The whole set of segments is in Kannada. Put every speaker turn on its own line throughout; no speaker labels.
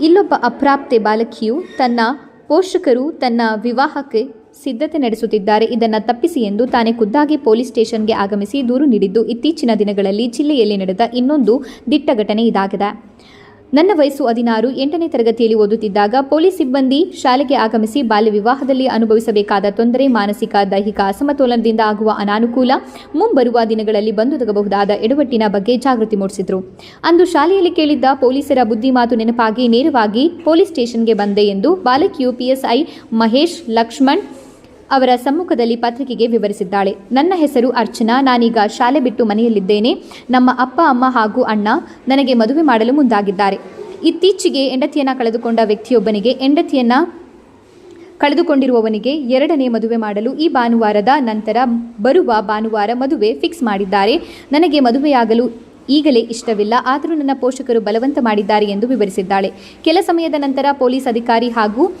ಇಲ್ಲೊಬ್ಬ ಅಪ್ರಾಪ್ತೆ ಬಾಲಕಿಯು ತನ್ನ ಪೋಷಕರು ತನ್ನ ವಿವಾಹಕ್ಕೆ ಸಿದ್ಧತೆ ನಡೆಸುತ್ತಿದ್ದಾರೆ. ಇದನ್ನು ತಪ್ಪಿಸಿ ಎಂದು ತಾನೇ ಖುದ್ದಾಗಿ ಪೊಲೀಸ್ ಸ್ಟೇಷನ್ಗೆ ಆಗಮಿಸಿ ದೂರು ನೀಡಿದ್ದು. ಇತ್ತೀಚಿನ ದಿನಗಳಲ್ಲಿ ಜಿಲ್ಲೆಯಲ್ಲಿ ನಡೆದ ಇನ್ನೊಂದು ದಿಟ್ಟ ಘಟನೆ ಇದಾಗಿದೆ. ನನ್ನ ವಯಸ್ಸು ಹದಿನಾರು, ಎಂಟನೇ ತರಗತಿಯಲ್ಲಿ ಓದುತ್ತಿದ್ದಾಗ ಪೊಲೀಸ್ ಸಿಬ್ಬಂದಿ ಶಾಲೆಗೆ ಆಗಮಿಸಿ ಬಾಲ್ಯ ವಿವಾಹದಲ್ಲಿ ಅನುಭವಿಸಬೇಕಾದ ತೊಂದರೆ, ಮಾನಸಿಕ, ದೈಹಿಕ ಅಸಮತೋಲನದಿಂದ ಆಗುವ ಅನಾನುಕೂಲ ಮುಂಬರುವ ದಿನಗಳಲ್ಲಿ ಬಂದೊದಗಬಹುದಾದ ಎಡವಟ್ಟಿನ ಬಗ್ಗೆ ಜಾಗೃತಿ ಮೂಡಿಸಿದರು. ಅಂದು ಶಾಲೆಯಲ್ಲಿ ಕೇಳಿದ್ದ ಪೊಲೀಸರ ಬುದ್ಧಿಮಾತು ನೆನಪಾಗಿ ನೇರವಾಗಿ ಪೊಲೀಸ್ ಸ್ಟೇಷನ್ಗೆ ಬಂದೆ ಎಂದು ಬಾಲಕಿಯು ಪಿಎಸ್ಐ ಮಹೇಶ್ ಲಕ್ಷ್ಮಣ್ ಅವರ ಸಮ್ಮುಖದಲ್ಲಿ ಪತ್ರಿಕೆಗೆ ವಿವರಿಸಿದ್ದಾಳೆ. ನನ್ನ ಹೆಸರು ಅರ್ಚನಾ. ನಾನೀಗ ಶಾಲೆ ಬಿಟ್ಟು ಮನೆಯಲ್ಲಿದ್ದೇನೆ. ನಮ್ಮ ಅಪ್ಪ, ಅಮ್ಮ ಹಾಗೂ ಅಣ್ಣ ನನಗೆ ಮದುವೆ ಮಾಡಲು ಮುಂದಾಗಿದ್ದಾರೆ. ಇತ್ತೀಚೆಗೆ ಹೆಂಡತಿಯನ್ನ ಕಳೆದುಕೊಂಡ ವ್ಯಕ್ತಿಯೊಬ್ಬನಿಗೆ ಹೆಂಡತಿಯನ್ನ ಕಳೆದುಕೊಂಡಿರುವವನಿಗೆ ಎರಡನೇ ಮದುವೆ ಮಾಡಲು ಈ ಭಾನುವಾರದ ನಂತರ ಬರುವ ಭಾನುವಾರ ಮದುವೆ ಫಿಕ್ಸ್ ಮಾಡಿದ್ದಾರೆ. ನನಗೆ ಮದುವೆಯಾಗಲು ಈಗಲೇ ಇಷ್ಟವಿಲ್ಲ. ಆದರೂ ನನ್ನ ಪೋಷಕರು ಬಲವಂತ ಮಾಡಿದ್ದಾರೆ ಎಂದು ವಿವರಿಸಿದ್ದಾಳೆ. ಕೆಲ ಸಮಯದ ನಂತರ ಪೊಲೀಸ್ ಅಧಿಕಾರಿ ಹಾಗೂ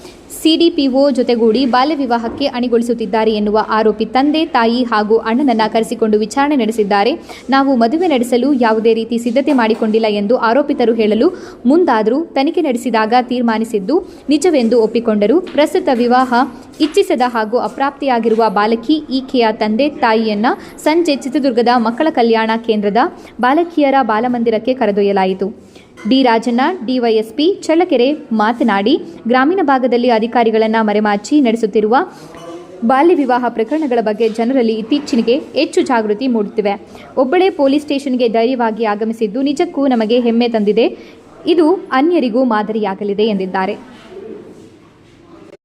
ಸಿಡಿಪಿಒ ಜೊತೆಗೂಡಿ ಬಾಲ್ಯ ವಿವಾಹಕ್ಕೆ ಅಣಿಗೊಳಿಸುತ್ತಿದ್ದಾರೆ ಎನ್ನುವ ಆರೋಪಿ ತಂದೆ, ತಾಯಿ ಹಾಗೂ ಅಣ್ಣನನ್ನ ಕರೆಸಿಕೊಂಡು ವಿಚಾರಣೆ ನಡೆಸಿದ್ದಾರೆ. ನಾವು ಮದುವೆ ನಡೆಸಲು ಯಾವುದೇ ರೀತಿ ಸಿದ್ಧತೆ ಮಾಡಿಕೊಂಡಿಲ್ಲ ಎಂದು ಆರೋಪಿತರು ಹೇಳಲು ಮುಂದಾದರೂ ತನಿಖೆ ನಡೆಸಿದಾಗ ತೀರ್ಮಾನಿಸಿದ್ದು ನಿಜವೆಂದು ಒಪ್ಪಿಕೊಂಡರು. ಪ್ರಸ್ತುತ ವಿವಾಹ ಇಚ್ಛಿಸದ ಹಾಗೂ ಅಪ್ರಾಪ್ತಿಯಾಗಿರುವ ಬಾಲಕಿ, ಈಕೆಯ ತಂದೆ, ತಾಯಿಯನ್ನ ಸಂಜೆ ಚಿತ್ರದುರ್ಗದ ಮಕ್ಕಳ ಕಲ್ಯಾಣ ಕೇಂದ್ರದ ಬಾಲಕಿಯರ ಬಾಲಮಂದಿರಕ್ಕೆ ಕರೆದೊಯ್ಯಲಾಯಿತು. ಡಿ ರಾಜಣ್ಣ ಡಿವೈಎಸ್ಪಿ ಚಳ್ಳಕೆರೆ ಮಾತನಾಡಿ, ಗ್ರಾಮೀಣ ಭಾಗದಲ್ಲಿ ಅಧಿಕಾರಿಗಳನ್ನು ಮರೆಮಾಚಿ ನಡೆಸುತ್ತಿರುವ ಬಾಲ್ಯ ವಿವಾಹ ಪ್ರಕರಣಗಳ ಬಗ್ಗೆ ಜನರಲ್ಲಿ ಇತ್ತೀಚಿನಗೆ ಹೆಚ್ಚು ಜಾಗೃತಿ ಮೂಡುತ್ತಿವೆ. ಒಬ್ಬಳೇ ಪೊಲೀಸ್ ಸ್ಟೇಷನ್ಗೆ ಧೈರ್ಯವಾಗಿ ಆಗಮಿಸಿದ್ದು ನಿಜಕ್ಕೂ ನಮಗೆ ಹೆಮ್ಮೆ ತಂದಿದೆ. ಇದು ಅನ್ಯರಿಗೂ ಮಾದರಿಯಾಗಲಿದೆ ಎಂದಿದ್ದಾರೆ.